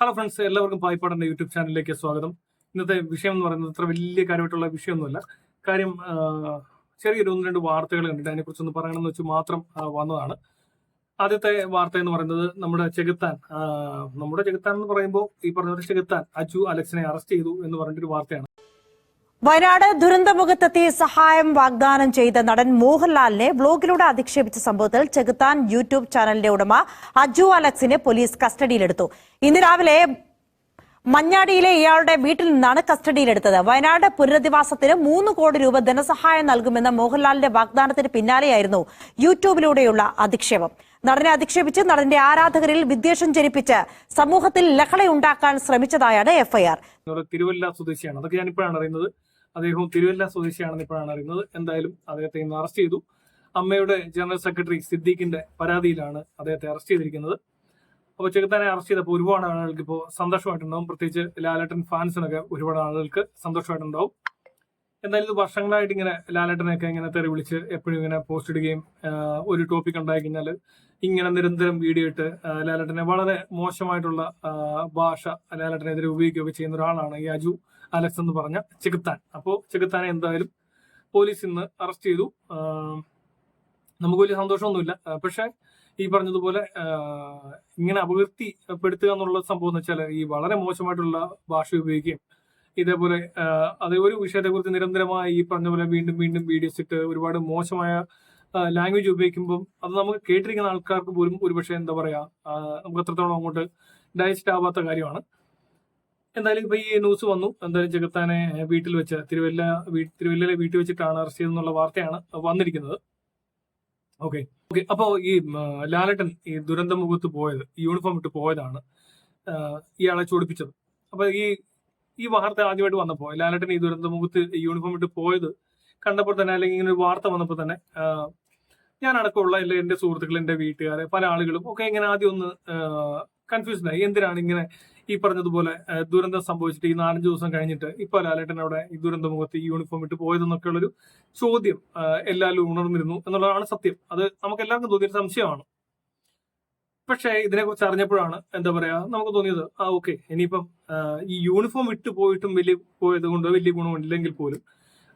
Hello friends എല്ലാവർക്കും പായ്പാടന്റെ YouTube ചാനലിലേക്ക് സ്വാഗതം. ഇന്നത്തെ വിഷയം എന്ന് പറയുന്നത് അത്ര വലിയ കാര്യമായിട്ടുള്ള വിഷയമൊന്നുമല്ല. കാര്യം ചെറിയൊരു ഒന്ന് രണ്ട് വാർത്തകൾ കണ്ടിട്ട് അതിനെക്കുറിച്ച് ഒന്ന് പറയണമെന്ന് വെച്ച് മാത്രം വന്നതാണ്. ആദ്യത്തെ വാർത്ത എന്ന് പറയുന്നത് നമ്മുടെ ചെകുത്താൻ നമ്മുടെ ചെകുത്താൻ എന്ന് പറയുമ്പോൾ ഈ പറഞ്ഞ ചെകുത്താൻ അജു അലക്സിനെ അറസ്റ്റ് ചെയ്തു എന്ന് പറഞ്ഞിട്ടൊരു വാർത്തയാണ്. വയനാട് ദുരന്തമുഖത്തെത്തി സഹായം വാഗ്ദാനം ചെയ്ത നടൻ മോഹൻലാലിനെ ബ്ലോഗിലൂടെ അധിക്ഷേപിച്ച സംഭവത്തിൽ ചെകുത്താൻ യൂട്യൂബ് ചാനലിന്റെ ഉടമ അജു അലക്സിനെ പോലീസ് കസ്റ്റഡിയിലെടുത്തു. ഇന്ന് രാവിലെ മഞ്ഞാടിയിലെ ഇയാളുടെ വീട്ടിൽ നിന്നാണ് കസ്റ്റഡിയിലെടുത്തത്. വയനാട് പുനരധിവാസത്തിന് മൂന്ന് കോടി രൂപ ധനസഹായം നൽകുമെന്ന മോഹൻലാലിന്റെ വാഗ്ദാനത്തിന് പിന്നാലെയായിരുന്നു യൂട്യൂബിലൂടെയുള്ള അധിക്ഷേപം. നടനെ അധിക്ഷേപിച്ച് നടന്റെ ആരാധകരിൽ വിദ്വേഷം ജനിപ്പിച്ച് സമൂഹത്തിൽ ലഹളയുണ്ടാക്കാൻ ശ്രമിച്ചതായാണ് എഫ്ഐആർ. തിരുവല്ല സ്വദേശിയാണ്. അതൊക്കെ ഞാനിപ്പോഴാണ് അറിയുന്നത്. അദ്ദേഹം തിരുവല്ല സ്വദേശിയാണെന്ന് ഇപ്പോഴാണ് അറിയുന്നത്. എന്തായാലും അദ്ദേഹത്തെ ഇന്ന് അറസ്റ്റ് ചെയ്തു. അമ്മയുടെ ജനറൽ സെക്രട്ടറി സിദ്ദീഖിന്റെ പരാതിയിലാണ് അദ്ദേഹത്തെ അറസ്റ്റ് ചെയ്തിരിക്കുന്നത്. അപ്പോൾ ചെകുത്താനെ അറസ്റ്റ് ചെയ്തപ്പോൾ ഒരുപാട് ആളുകൾക്ക് ഇപ്പോൾ സന്തോഷമായിട്ടുണ്ടാവും. പ്രത്യേകിച്ച് ലാലേട്ടൻ ഫാൻസിനൊക്കെ ഒരുപാട് ആളുകൾക്ക് സന്തോഷമായിട്ടുണ്ടാവും. എന്തായാലും ഇത് വർഷങ്ങളായിട്ട് ഇങ്ങനെ ലാലേട്ടനെയൊക്കെ ഇങ്ങനെ തെറി വിളിച്ച് എപ്പോഴും ഇങ്ങനെ പോസ്റ്റ് ഇടുകയും ഒരു ടോപ്പിക് ഉണ്ടായി കഴിഞ്ഞാൽ ഇങ്ങനെ നിരന്തരം വീഡിയോ ഇട്ട് ലാലേട്ടനെ വളരെ മോശമായിട്ടുള്ള ഭാഷ ലാലേട്ടനെതിരെ ഉപയോഗിക്കുകയൊക്കെ ചെയ്യുന്ന ഒരാളാണ് ഈ അജു. അലക്സ് എന്ന് പറഞ്ഞ ചെകുത്താൻ. അപ്പോ ചെകുത്താനെ എന്തായാലും പോലീസ് ഇന്ന് അറസ്റ്റ് ചെയ്തു. നമുക്ക് വലിയ സന്തോഷമൊന്നുമില്ല. പക്ഷെ ഈ പറഞ്ഞതുപോലെ ഇങ്ങനെ അപകീർത്തിപ്പെടുത്തുക എന്നുള്ള സംഭവം എന്ന് വെച്ചാൽ ഈ വളരെ മോശമായിട്ടുള്ള ഭാഷ ഉപയോഗിക്കുകയും ഇതേപോലെ അതേ ഒരു വിഷയത്തെക്കുറിച്ച് നിരന്തരമായി ഈ പറഞ്ഞ പോലെ വീണ്ടും വീണ്ടും വീഡിയോസ് ഇട്ട് ഒരുപാട് മോശമായ ലാംഗ്വേജ് ഉപയോഗിക്കുമ്പം അത് നമുക്ക് കേട്ടിരിക്കുന്ന ആൾക്കാർക്ക് പോലും ഒരുപക്ഷെ എന്താ പറയാ നമുക്ക് അത്രത്തോളം അങ്ങോട്ട് ഡൈജസ്റ്റ് ആവാത്ത കാര്യമാണ്. എന്തായാലും ഇപ്പൊ ഈ ന്യൂസ് വന്നു. എന്തായാലും ജഗത്താനെ വീട്ടിൽ വെച്ച് തിരുവല്ല തിരുവല്ലയിലെ വീട്ടിൽ വെച്ചിട്ടാണ് അറസ്റ്റ് ചെയ്തെന്നുള്ള വാർത്തയാണ് വന്നിരിക്കുന്നത്. ഓക്കെ. ഓക്കെ അപ്പോ ഈ ലാലട്ടൻ ഈ ദുരന്ത മുഖത്ത് പോയത് യൂണിഫോം ഇട്ട് പോയതാണ് ഇയാളെ ചൊടിപ്പിച്ചത്. അപ്പൊ ഈ ഈ വാർത്ത ആദ്യമായിട്ട് വന്നപ്പോൾ ലാലട്ടൻ ഈ ദുരന്ത മുഖത്ത് യൂണിഫോം ഇട്ട് പോയത് കണ്ടപ്പോൾ തന്നെ അല്ലെങ്കിൽ ഇങ്ങനെ ഒരു വാർത്ത വന്നപ്പോൾ തന്നെ ഞാൻ അടക്കമുള്ള എല്ലാ എന്റെ സുഹൃത്തുക്കൾ എന്റെ വീട്ടുകാരെ പല ആളുകളും ഒക്കെ ഇങ്ങനെ ആദ്യം ഒന്ന് കൺഫ്യൂസ്ഡ് ആയി. എന്തിനാണ് ഇങ്ങനെ ഈ പറഞ്ഞതുപോലെ ദുരന്തം സംഭവിച്ചിട്ട് ഈ നാലഞ്ച് ദിവസം കഴിഞ്ഞിട്ട് ഇപ്പൊ ലാലേട്ടൻ അവിടെ ഈ ദുരന്ത മുഖത്ത് ഈ യൂണിഫോം ഇട്ട് പോയതെന്നൊക്കെ ഉള്ളൊരു ചോദ്യം എല്ലാവരും ഉണർന്നിരുന്നു എന്നുള്ളതാണ് സത്യം. അത് നമുക്ക് എല്ലാവർക്കും തോന്നിയൊരു സംശയമാണ്. പക്ഷേ ഇതിനെക്കുറിച്ച് അറിഞ്ഞപ്പോഴാണ് എന്താ പറയാ നമുക്ക് തോന്നിയത് ആ ഓക്കെ ഇനിയിപ്പം ഈ യൂണിഫോം ഇട്ട് പോയിട്ടും വലിയ പോയത് കൊണ്ട് വലിയ ഗുണമില്ലെങ്കിൽ പോലും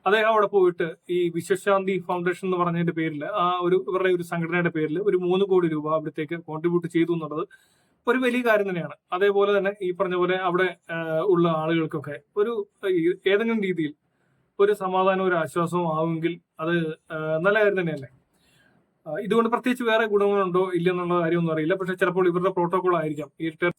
അദ്ദേഹം അവിടെ പോയിട്ട് ഈ വിശ്വശാന്തി ഫൗണ്ടേഷൻ എന്ന് പറഞ്ഞതിന്റെ പേരിൽ ആ ഒരു ഇവരുടെ ഒരു സംഘടനയുടെ പേരിൽ ഒരു മൂന്ന് കോടി രൂപ അവിടത്തേക്ക് കോൺട്രിബ്യൂട്ട് ചെയ്തു എന്നുള്ളത് ഒരു വലിയ കാര്യം തന്നെയാണ്. അതേപോലെ തന്നെ ഈ പറഞ്ഞ പോലെ അവിടെ ഉള്ള ആളുകൾക്കൊക്കെ ഒരു ഏതെങ്കിലും രീതിയിൽ ഒരു സമാധാനവും ഒരു ആശ്വാസവും ആവുമെങ്കിൽ അത് നല്ല കാര്യം തന്നെയല്ലേ? ഇതുകൊണ്ട് പ്രത്യേകിച്ച് വേറെ ഗുണങ്ങളുണ്ടോ ഇല്ലെന്നുള്ള കാര്യമൊന്നും അറിയില്ല. പക്ഷെ ചിലപ്പോൾ ഇവരുടെ പ്രോട്ടോകോൾ ആയിരിക്കാം. ഈ ഓക്കെ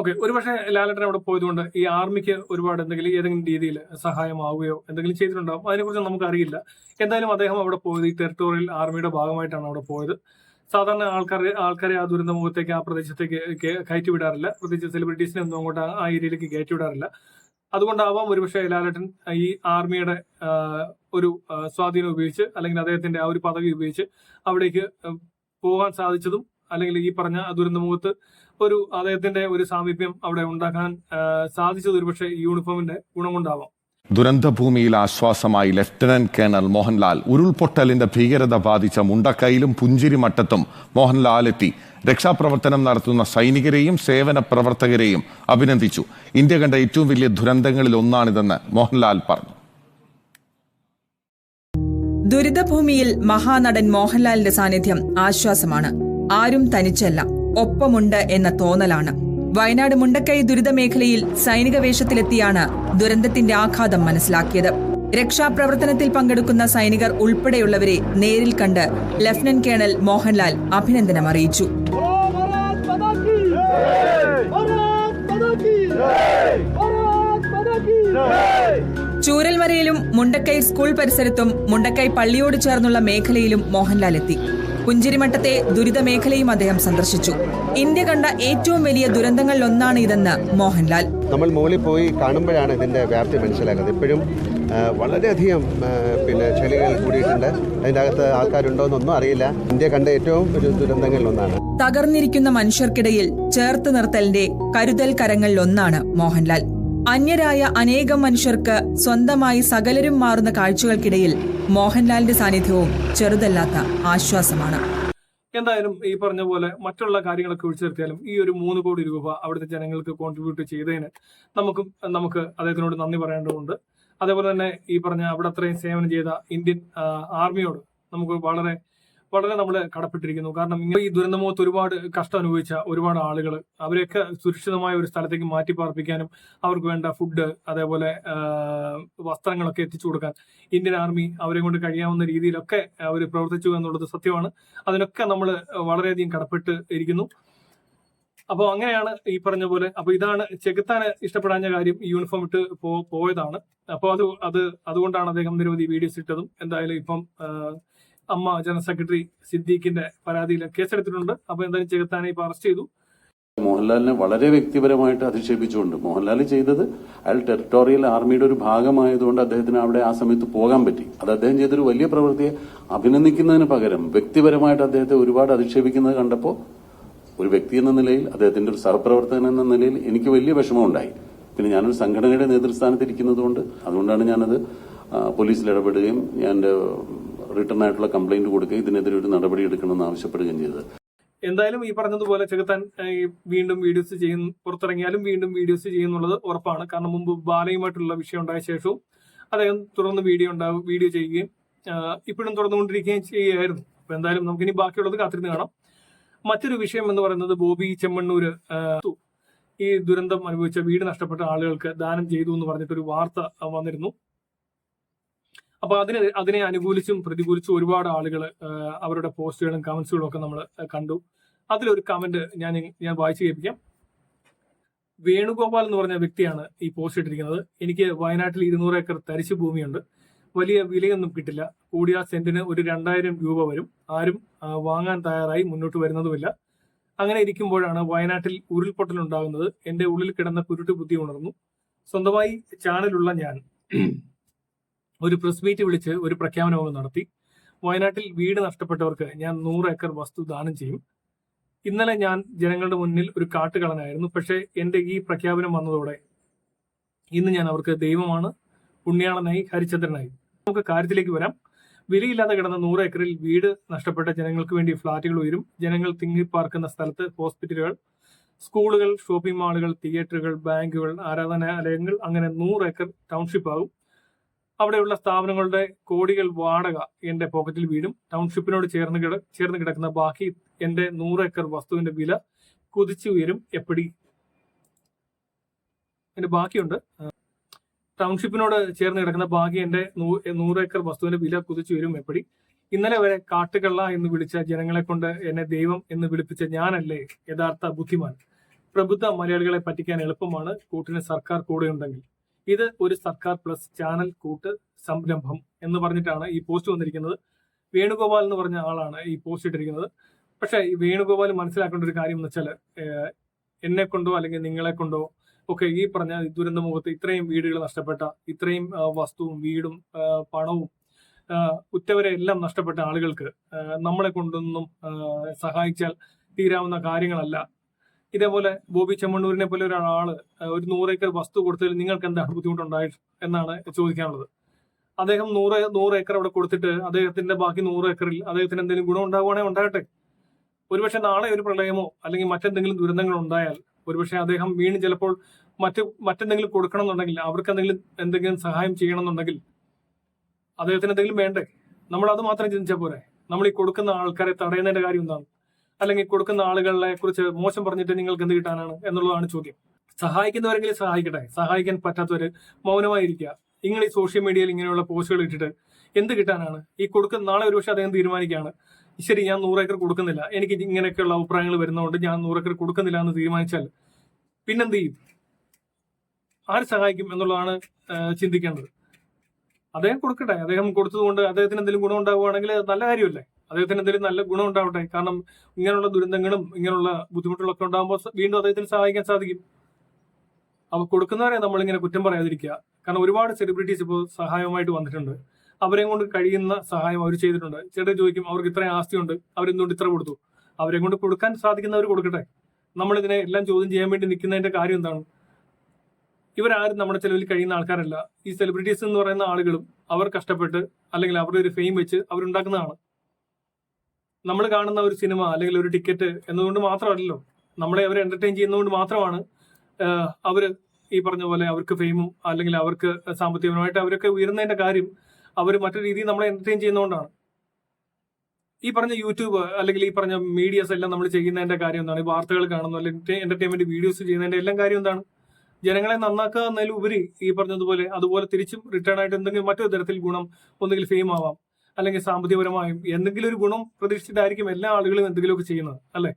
ഓക്കെ ഒരുപക്ഷെ ലാലട്ടൻ അവിടെ പോയതുകൊണ്ട് ഈ ആർമിക്ക് ഒരുപാട് എന്തെങ്കിലും ഏതെങ്കിലും രീതിയിൽ സഹായമാവുകയോ എന്തെങ്കിലും ചെയ്തിട്ടുണ്ടാവും. അതിനെക്കുറിച്ച് നമുക്ക് അറിയില്ല എന്തായാലും അദ്ദേഹം അവിടെ പോയത് ഈ ടെറിട്ടോറിയൽ ആർമിയുടെ ഭാഗമായിട്ടാണ് അവിടെ പോയത്. സാധാരണ ആൾക്കാർ ആൾക്കാരെ ആ ദുരന്ത മുഖത്തേക്ക് ആ പ്രദേശത്തേക്ക് കയറ്റി വിടാറില്ല പ്രത്യേകിച്ച് സെലിബ്രിറ്റീസിനെ ഒന്നും അങ്ങോട്ട് ആ ഏരിയയിലേക്ക് കയറ്റി വിടാറില്ല അതുകൊണ്ടാവാം ഒരുപക്ഷെ ലാലട്ടൻ ഈ ആർമിയുടെ ഒരു സ്വാധീനം ഉപയോഗിച്ച് അല്ലെങ്കിൽ അദ്ദേഹത്തിന്റെ ആ ഒരു പദവി ഉപയോഗിച്ച് അവിടേക്ക് പോകാൻ സാധിച്ചതും അല്ലെങ്കിൽ ഈ പറഞ്ഞ ദുരന്തമുഖത്ത് ഒരു അദ്ദേഹത്തിന്റെ ഒരു സാമീപ്യം അവിടെ ഉണ്ടാക്കാൻ സാധിച്ചത് ഒരുപക്ഷെ യൂണിഫോമിന്റെ ഗുണം കൊണ്ടാവാം. ദുരന്തഭൂമിയിൽ ആശ്വാസമായി ലഫ്റ്റനന്റ് കേണൽ മോഹൻലാൽ ഉരുൾപൊട്ടലിന്റെ ഭീകരത ബാധിച്ച മുണ്ടക്കയിലും പുഞ്ചിരിമട്ടത്തും മോഹൻലാൽ എത്തി രക്ഷാപ്രവർത്തനം നടത്തുന്ന സൈനികരെയും സേവന പ്രവർത്തകരെയും അഭിനന്ദിച്ചു. ഇന്ത്യ കണ്ട ഏറ്റവും വലിയ ദുരന്തങ്ങളിൽ ഒന്നാണിതെന്ന് മോഹൻലാൽ പറഞ്ഞു. ദുരിതഭൂമിയിൽ മഹാനടൻ മോഹൻലാലിന്റെ സാന്നിധ്യം ആശ്വാസമാണ്. ആരും തനിച്ചല്ല ഒപ്പമുണ്ട് എന്ന തോന്നലാണ്. വയനാട് മുണ്ടക്കൈ ദുരിതമേഖലയിൽ സൈനിക വേഷത്തിലെത്തിയാണ് ദുരന്തത്തിന്റെ ആഘാതം മനസ്സിലാക്കിയത്. രക്ഷാപ്രവർത്തനത്തിൽ പങ്കെടുക്കുന്ന സൈനികർ ഉൾപ്പെടെയുള്ളവരെ നേരിൽ കണ്ട് ലഫ്റ്റനന്റ് കേണൽ മോഹൻലാൽ അഭിനന്ദനം അറിയിച്ചു. ചൂരൽമലയിലും മുണ്ടക്കൈ സ്കൂൾ പരിസരത്തും മുണ്ടക്കൈ പള്ളിയോട് ചേർന്നുള്ള മേഖലയിലും മോഹൻലാൽ എത്തി. പുഞ്ചിരിമട്ടത്തെ ദുരിത മേഖലയും അദ്ദേഹം സന്ദർശിച്ചു. ഇന്ത്യ കണ്ട ഏറ്റവും വലിയ ദുരന്തങ്ങളിലൊന്നാണ് ഇതെന്ന് മോഹൻലാൽ. നമ്മൾ മുകളിൽ പോയി കാണുമ്പോഴാണ് ഇതിന്റെ വ്യാപ്തി മനസ്സിലാക്കുന്നത് ഇപ്പോഴും വളരെയധികം പിന്നെ ചെളികൾ കൂടിയിട്ടുണ്ട്. അതിന്റെ അകത്ത് ആൾക്കാരുണ്ടോയെന്നൊന്നും അറിയില്ല. ഇന്ത്യ കണ്ട ഏറ്റവും ഒരു ദുരന്തങ്ങളിൽ ഒന്നാണ് തകർന്നിരിക്കുന്ന മനുഷ്യർക്കിടയിൽ ചേർത്ത് നിർത്തലിന്റെ കരുതൽ കരങ്ങളിലൊന്നാണ് മോഹൻലാൽ. അന്യരായ അനേകം മനുഷ്യർക്ക് സ്വന്തമായി സകലരും മാറുന്ന കാഴ്ചകൾക്കിടയിൽ മോഹൻലാലിന്റെ സാന്നിധ്യവും ചെറുതല്ലാത്ത ആശ്വാസമാണ്. എന്തായാലും ഈ പറഞ്ഞ പോലെ മറ്റുള്ള കാര്യങ്ങളൊക്കെ ഒഴിച്ചു നിർത്തിയാലും ഈ ഒരു മൂന്ന് കോടി രൂപ അവിടുത്തെ ജനങ്ങൾക്ക് കോൺട്രിബ്യൂട്ട് ചെയ്തതിന് നമുക്കും നമുക്ക് അദ്ദേഹത്തിനോട് നന്ദി പറയേണ്ടതുണ്ട്. അതേപോലെ തന്നെ ഈ പറഞ്ഞ അവിടെ അത്രയും സേവനം ചെയ്ത ഇന്ത്യൻ ആർമിയോട് നമുക്ക് വളരെ വളരെ നമ്മൾ കടപ്പെട്ടിരിക്കുന്നു. കാരണം ഇങ്ങനെ ഈ ദുരന്തമുഖത്ത് ഒരുപാട് കഷ്ടം അനുഭവിച്ച ഒരുപാട് ആളുകൾ അവരെയൊക്കെ സുരക്ഷിതമായ ഒരു സ്ഥലത്തേക്ക് മാറ്റി പാർപ്പിക്കാനും അവർക്ക് വേണ്ട ഫുഡ് അതേപോലെ വസ്ത്രങ്ങളൊക്കെ എത്തിച്ചു കൊടുക്കാൻ ഇന്ത്യൻ ആർമി അവരെ കൊണ്ട് കഴിയാവുന്ന രീതിയിലൊക്കെ അവർ പ്രവർത്തിച്ചു എന്നുള്ളത് സത്യമാണ്. അതിനൊക്കെ നമ്മൾ വളരെയധികം കടപ്പെട്ട് ഇരിക്കുന്നു. അപ്പോൾ അങ്ങനെയാണ് ഈ പറഞ്ഞ പോലെ അപ്പൊ ഇതാണ് ചെകുത്താന് ഇഷ്ടപ്പെടാഞ്ഞ കാര്യം യൂണിഫോം ഇട്ട് പോയതാണ്. അപ്പോൾ അത് അത് അതുകൊണ്ടാണ് അദ്ദേഹം നിരവധി വീഡിയോസ് ഇട്ടതും. എന്തായാലും ഇപ്പം അമ്മ ജനറൽ സെക്രട്ടറി സിദ്ദീഖിന്റെ പരാതിയിൽ കേസെടുത്തിട്ടുണ്ട്. അപ്പൊ എന്തായാലും ചെകുത്താനെ ഇപ്പൊ അറസ്റ്റ് ചെയ്തു. മോഹൻലാലിനെ വളരെ വ്യക്തിപരമായിട്ട് അധിക്ഷേപിച്ചുകൊണ്ട് മോഹൻലാൽ ചെയ്തത് അയാൾ ടെറിട്ടോറിയൽ ആർമിയുടെ ഒരു ഭാഗമായതുകൊണ്ട് അദ്ദേഹത്തിന് അവിടെ ആ സമയത്ത് പോകാൻ പറ്റി. അത് അദ്ദേഹം ചെയ്തൊരു വലിയ പ്രവൃത്തിയെ അഭിനന്ദിക്കുന്നതിന് പകരം വ്യക്തിപരമായിട്ട് അദ്ദേഹത്തെ ഒരുപാട് അധിക്ഷേപിക്കുന്നത് കണ്ടപ്പോൾ ഒരു വ്യക്തി എന്ന നിലയിൽ അദ്ദേഹത്തിന്റെ ഒരു സഹപ്രവർത്തകൻ എന്ന നിലയിൽ എനിക്ക് വലിയ വിഷമമുണ്ടായി. പിന്നെ ഞാനൊരു സംഘടനയുടെ നേതൃസ്ഥാനത്ത് ഇരിക്കുന്നതുകൊണ്ട് അതുകൊണ്ടാണ് ഞാനത് പോലീസിൽ ഇടപെടുകയും ഞാൻ റിട്ടേൺ ആയിട്ടുള്ള കംപ്ലൈന്റ് കൊടുക്കുകയും ഇതിനെതിരെ ഒരു നടപടി എടുക്കണമെന്ന് ആവശ്യപ്പെടുകയും ചെയ്തത്. എന്തായാലും ഈ പറഞ്ഞതുപോലെ ചെകുത്താൻ വീണ്ടും വീഡിയോസ് ചെയ്യുന്ന പുറത്തിറങ്ങിയാലും വീണ്ടും വീഡിയോസ് ചെയ്യുന്നുള്ളത് ഉറപ്പാണ്. കാരണം മുമ്പ് ബാലയുമായിട്ടുള്ള വിഷയം ഉണ്ടായ ശേഷവും അദ്ദേഹം തുടർന്ന് വീഡിയോ ഉണ്ടാവും വീഡിയോ ചെയ്യുകയും ഇപ്പോഴും തുടർന്നുകൊണ്ടിരിക്കുകയും ചെയ്യുകയായിരുന്നു. അപ്പൊ എന്തായാലും നമുക്കിനി ബാക്കിയുള്ളത് കാത്തിരുന്ന് കാണാം. മറ്റൊരു വിഷയം എന്ന് പറയുന്നത് ബോബി ചെമ്മണ്ണൂര് ഈ ദുരന്തം അനുഭവിച്ച വീട് നഷ്ടപ്പെട്ട ആളുകൾക്ക് ദാനം ചെയ്തു എന്ന് പറഞ്ഞിട്ടൊരു വാർത്ത വന്നിരുന്നു. അപ്പൊ അതിന് അതിനെ അനുകൂലിച്ചും പ്രതികൂലിച്ചും ഒരുപാട് ആളുകൾ അവരുടെ പോസ്റ്റുകളും കമന്റ്സുകളും ഒക്കെ നമ്മൾ കണ്ടു. അതിലൊരു കമന്റ് ഞാൻ ഞാൻ വായിച്ചു കേൾപ്പിക്കാം. വേണുഗോപാൽ എന്ന് പറഞ്ഞ വ്യക്തിയാണ് ഈ പോസ്റ്റ് ഇട്ടിരിക്കുന്നത്. എനിക്ക് വയനാട്ടിൽ ഇരുന്നൂറ് ഏക്കർ തരിശു ഭൂമിയുണ്ട്. വലിയ വിലയൊന്നും കിട്ടില്ല. കൂടിയ സെന്റിന് ഒരു രണ്ടായിരം രൂപ വരും. ആരും വാങ്ങാൻ തയ്യാറായി മുന്നോട്ട് വരുന്നതുമില്ല. അങ്ങനെ ഇരിക്കുമ്പോഴാണ് വയനാട്ടിൽ ഉരുൾപൊട്ടൽ ഉണ്ടാകുന്നത്. എന്റെ ഉള്ളിൽ കിടന്ന കുരുട്ട് ബുദ്ധി ഉണർന്നു. സ്വന്തമായി ചാനലുള്ള ഞാൻ. ഒരു പ്രസ് മീറ്റ് വിളിച്ച് ഒരു പ്രഖ്യാപനവും നടത്തി. വയനാട്ടിൽ വീട് നഷ്ടപ്പെട്ടവർക്ക് ഞാൻ നൂറ് ഏക്കർ വസ്തു ദാനം ചെയ്യും. ഇന്നലെ ഞാൻ ജനങ്ങളുടെ മുന്നിൽ ഒരു കാട്ടുകളനായിരുന്നു പക്ഷേ എന്റെ ഈ പ്രഖ്യാപനം വന്നതോടെ ഇന്ന് ഞാൻ അവർക്ക് ദൈവമാണ് പുണ്യാളനായി ഹരിചന്ദ്രനായി. നമുക്ക് കാര്യത്തിലേക്ക് വരാം. വിലയില്ലാതെ കിടന്ന നൂറ് ഏക്കറിൽ വീട് നഷ്ടപ്പെട്ട ജനങ്ങൾക്ക് വേണ്ടി ഫ്ളാറ്റുകൾ ഉയരും. ജനങ്ങൾ തിങ്ങിപ്പാർക്കുന്ന സ്ഥലത്ത് ഹോസ്പിറ്റലുകൾ സ്കൂളുകൾ ഷോപ്പിംഗ് മാളുകൾ തിയേറ്ററുകൾ ബാങ്കുകൾ ആരാധനാലയങ്ങൾ അങ്ങനെ നൂറ് ഏക്കർ ടൗൺഷിപ്പ് ആകും. അവിടെയുള്ള സ്ഥാപനങ്ങളുടെ കോടികൾ വാടക എന്റെ പോക്കറ്റിൽ വീഴും. ടൗൺഷിപ്പിനോട് ചേർന്ന് കിട ചേർന്ന് കിടക്കുന്ന ബാക്കി എന്റെ നൂറ് ഏക്കർ വസ്തുവിന്റെ വില കുതിച്ചു ഉയരും എപ്പടി? എന്റെ ബാക്കിയുണ്ട്. ടൗൺഷിപ്പിനോട് ചേർന്ന് കിടക്കുന്ന ബാക്കി എന്റെ നൂറ് ഏക്കർ വസ്തുവിന്റെ വില കുതിച്ചു ഉയരും എപ്പടി? ഇന്നലെ വരെ കാട്ടുകള്ള എന്ന് വിളിച്ച ജനങ്ങളെ കൊണ്ട് എന്നെ ദൈവം എന്ന് വിളിപ്പിച്ച ഞാനല്ലേ യഥാർത്ഥ ബുദ്ധിമാൻ? പ്രബുദ്ധ മലയാളികളെ പറ്റിക്കാൻ എളുപ്പമാണ് കൂട്ടിന് സർക്കാർ കൂടെയുണ്ടെങ്കിൽ. ഇത് ഒരു സർക്കാർ പ്ലസ് ചാനൽ കൂട്ട് സംരംഭം എന്ന് പറഞ്ഞിട്ടാണ് ഈ പോസ്റ്റ് വന്നിരിക്കുന്നത്. വേണുഗോപാൽ എന്ന് പറഞ്ഞ ആളാണ് ഈ പോസ്റ്റ് ഇട്ടിരിക്കുന്നത്. പക്ഷേ ഈ വേണുഗോപാൽ മനസ്സിലാക്കേണ്ട ഒരു കാര്യം എന്ന് വെച്ചാൽ എന്നെ കൊണ്ടോ അല്ലെങ്കിൽ നിങ്ങളെ കൊണ്ടോ ഒക്കെ ഈ പറഞ്ഞ ദുരന്തമുഖത്ത് ഇത്രയും വീടുകൾ നഷ്ടപ്പെട്ട ഇത്രയും വസ്തുവും വീടും പണവും ഉറ്റവരെ എല്ലാം നഷ്ടപ്പെട്ട ആളുകൾക്ക് നമ്മളെ കൊണ്ടൊന്നും സഹായിച്ചാൽ തീരാവുന്ന കാര്യങ്ങളല്ല. ഇതേപോലെ ബോബി ചെമ്മണ്ണൂരിനെ പോലെ ഒരാൾ ഒരു നൂറേക്കർ വസ്തു കൊടുത്തതിൽ നിങ്ങൾക്ക് എന്താണ് ബുദ്ധിമുട്ടുണ്ടായി എന്നാണ് ചോദിക്കാനുള്ളത്. അദ്ദേഹം നൂറ് നൂറ് ഏക്കർ അവിടെ കൊടുത്തിട്ട് അദ്ദേഹത്തിന്റെ ബാക്കി നൂറ് ഏക്കറിൽ അദ്ദേഹത്തിന് എന്തെങ്കിലും ഗുണം ഉണ്ടാവുകയാണെങ്കിൽ ഉണ്ടാകട്ടെ. ഒരുപക്ഷെ നാളെ ഒരു പ്രളയമോ അല്ലെങ്കിൽ മറ്റെന്തെങ്കിലും ദുരന്തങ്ങൾ ഉണ്ടായാൽ ഒരുപക്ഷെ അദ്ദേഹം വീണ് ചിലപ്പോൾ മറ്റു മറ്റെന്തെങ്കിലും കൊടുക്കണം എന്നുണ്ടെങ്കിൽ അവർക്ക് എന്തെങ്കിലും എന്തെങ്കിലും സഹായം ചെയ്യണം എന്നുണ്ടെങ്കിൽ അദ്ദേഹത്തിന് എന്തെങ്കിലും വേണ്ടേ? നമ്മൾ അത് മാത്രം ചിന്തിച്ചാൽ പോരെ. നമ്മൾ ഈ കൊടുക്കുന്ന ആൾക്കാരെ തടയുന്നതിന്റെ കാര്യം എന്താണ്? അല്ലെങ്കിൽ കൊടുക്കുന്ന ആളുകളെ കുറിച്ച് മോശം പറഞ്ഞിട്ട് നിങ്ങൾക്ക് എന്ത് കിട്ടാനാണ് എന്നുള്ളതാണ് ചോദ്യം. സഹായിക്കുന്നവരെങ്കിലും സഹായിക്കട്ടെ. സഹായിക്കാൻ പറ്റാത്തവര് മൗനമായിരിക്കുക. നിങ്ങൾ ഈ സോഷ്യൽ മീഡിയയിൽ ഇങ്ങനെയുള്ള പോസ്റ്റുകൾ ഇട്ടിട്ട് എന്ത് കിട്ടാനാണ്? ഈ കൊടുക്കുന്ന നാളെ ഒരു ഒരുപക്ഷെ അദ്ദേഹം തീരുമാനിക്കുകയാണ്? ശരി ഞാൻ നൂറേക്കർ കൊടുക്കുന്നില്ല. എനിക്ക് ഇങ്ങനെയൊക്കെയുള്ള അഭിപ്രായങ്ങൾ വരുന്നതുകൊണ്ട് ഞാൻ നൂറേക്കർ കൊടുക്കുന്നില്ല എന്ന് തീരുമാനിച്ചാൽ പിന്നെന്ത് ചെയ്യും? ആര് സഹായിക്കും എന്നുള്ളതാണ് ചിന്തിക്കേണ്ടത്. അദ്ദേഹം കൊടുക്കട്ടെ. അദ്ദേഹം കൊടുത്തതുകൊണ്ട് അദ്ദേഹത്തിന് എന്തെങ്കിലും ഗുണം നല്ല കാര്യമല്ലേ? അദ്ദേഹത്തിന് എന്തെങ്കിലും നല്ല ഗുണം ഉണ്ടാവട്ടെ? കാരണം ഇങ്ങനെയുള്ള ദുരന്തങ്ങളും ഇങ്ങനെയുള്ള ബുദ്ധിമുട്ടുകളൊക്കെ ഉണ്ടാകുമ്പോൾ വീണ്ടും അദ്ദേഹത്തിന് സഹായിക്കാൻ സാധിക്കും. അപ്പൊ കൊടുക്കുന്നവരെ നമ്മളിങ്ങനെ കുറ്റം പറയാതിരിക്കുക. കാരണം ഒരുപാട് സെലിബ്രിറ്റീസ് ഇപ്പോൾ സഹായമായിട്ട് വന്നിട്ടുണ്ട്. അവരെ കൊണ്ട് കഴിയുന്ന സഹായം അവർ ചെയ്തിട്ടുണ്ട്. ചേട്ടൻ ചോദിക്കും അവർക്ക് ഇത്രയും ആസ്തിയുണ്ട്. അവരെന്തുകൊണ്ട് ഇത്ര കൊടുത്തു? അവരെ കൊണ്ട് കൊടുക്കാൻ സാധിക്കുന്നവർ കൊടുക്കട്ടെ. നമ്മളിതിനെ എല്ലാം ചോദ്യം ചെയ്യാൻ വേണ്ടി നിൽക്കുന്നതിന്റെ കാര്യം എന്താണ്? ഇവരാരും നമ്മുടെ ചെലവിൽ കഴിയുന്ന ആൾക്കാരല്ല. ഈ സെലിബ്രിറ്റീസ് എന്ന് പറയുന്ന ആളുകളും അവർ കഷ്ടപ്പെട്ട് അല്ലെങ്കിൽ അവരുടെ ഒരു ഫെയിം വെച്ച് അവരുണ്ടാക്കുന്നതാണ്. നമ്മൾ കാണുന്ന ഒരു സിനിമ അല്ലെങ്കിൽ ഒരു ടിക്കറ്റ് എന്നതുകൊണ്ട് മാത്രമല്ലല്ലോ നമ്മളെ അവരെ എന്റർടൈൻ ചെയ്യുന്നതുകൊണ്ട് മാത്രമാണ് അവർ ഈ പറഞ്ഞ പോലെ അവർക്ക് ഫെയിമും അല്ലെങ്കിൽ അവർക്ക് സാമ്പത്തികപരമായിട്ട് അവരൊക്കെ ഉയരുന്നതിന്റെ കാര്യം അവർ മറ്റൊരു രീതിയിൽ നമ്മളെ എന്റർടൈൻ ചെയ്യുന്നതുകൊണ്ടാണ്. ഈ പറഞ്ഞ യൂട്യൂബ് അല്ലെങ്കിൽ ഈ പറഞ്ഞ മീഡിയസ് എല്ലാം നമ്മൾ ചെയ്യുന്നതിന്റെ കാര്യം എന്താണ്? വാർത്തകൾ കാണുന്നു അല്ലെങ്കിൽ എന്റർടൈൻമെന്റ് വീഡിയോസ് ചെയ്യുന്നതിന്റെ എല്ലാം കാര്യം എന്താണ്? ജനങ്ങളെ നന്നാക്കുക എന്നതിലുപരി ഈ പറഞ്ഞതുപോലെ അതുപോലെ തിരിച്ചും റിട്ടേൺ ആയിട്ട് എന്തെങ്കിലും മറ്റൊരു തരത്തിൽ ഗുണം ഒന്നുകിൽ ഫെയിം ആവാം. അല്ലെങ്കിൽ സാമ്പത്തികപരമായും എന്തെങ്കിലും ഒരു ഗുണം പ്രതീക്ഷിച്ചിട്ടായിരിക്കും എല്ലാ ആളുകളും എന്തെങ്കിലുമൊക്കെ ചെയ്യുന്നത് അല്ലെ?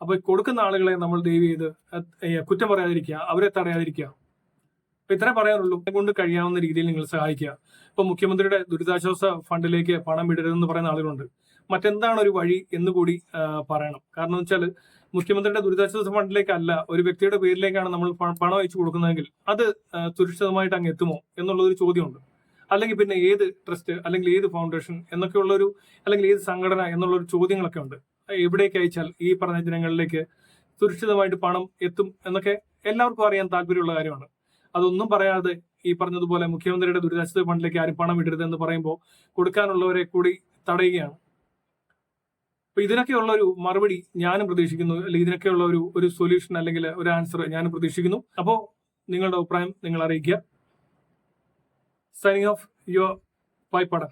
അപ്പൊ കൊടുക്കുന്ന ആളുകളെ നമ്മൾ ദയവ് ചെയ്ത് കുറ്റം പറയാതിരിക്കുക അവരെ തടയാതിരിക്കുക. അപ്പൊ ഇത്രേ പറയാനുള്ളൂ. കൊണ്ട് കഴിയാവുന്ന രീതിയിൽ നിങ്ങൾ സഹായിക്കുക. ഇപ്പൊ മുഖ്യമന്ത്രിയുടെ ദുരിതാശ്വാസ ഫണ്ടിലേക്ക് പണം വിടരുതെന്ന് പറയുന്ന ആളുകളുണ്ട്. മറ്റെന്താണ് ഒരു വഴി എന്ന് കൂടി പറയണം. കാരണം വെച്ചാൽ മുഖ്യമന്ത്രിയുടെ ദുരിതാശ്വാസ ഫണ്ടിലേക്കല്ല ഒരു വ്യക്തിയുടെ പേരിലേക്കാണ് നമ്മൾ പണം അയച്ചു കൊടുക്കുന്നതെങ്കിൽ അത് സുരക്ഷിതമായിട്ട് അങ്ങ് എത്തുമോ എന്നുള്ളൊരു ചോദ്യമുണ്ട്. അല്ലെങ്കിൽ പിന്നെ ഏത് ട്രസ്റ്റ് അല്ലെങ്കിൽ ഏത് ഫൗണ്ടേഷൻ എന്നൊക്കെയുള്ളൊരു അല്ലെങ്കിൽ ഏത് സംഘടന എന്നുള്ളൊരു ചോദ്യങ്ങളൊക്കെ ഉണ്ട്. എവിടേക്ക് അയച്ചാൽ ഈ പറഞ്ഞ ജനങ്ങളിലേക്ക് സുരക്ഷിതമായിട്ട് പണം എത്തും എന്നൊക്കെ എല്ലാവർക്കും അറിയാൻ താല്പര്യമുള്ള കാര്യമാണ്. അതൊന്നും പറയാതെ ഈ പറഞ്ഞതുപോലെ മുഖ്യമന്ത്രിയുടെ ദുരിതാശ്വാസ ഫണ്ടിലേക്ക് ആരും പണം ഇടരുത് എന്ന് പറയുമ്പോൾ കൊടുക്കാനുള്ളവരെ കൂടി തടയുകയാണ്. അപ്പൊ ഇതിനൊക്കെയുള്ള ഒരു മറുപടി ഞാനും പ്രതീക്ഷിക്കുന്നു. അല്ലെങ്കിൽ ഇതിനൊക്കെയുള്ള ഒരു ഒരു സൊല്യൂഷൻ അല്ലെങ്കിൽ ഒരു ആൻസർ ഞാനും പ്രതീക്ഷിക്കുന്നു. അപ്പോൾ നിങ്ങളുടെ അഭിപ്രായം നിങ്ങൾ അറിയിക്കുക. signing off your Paipadan.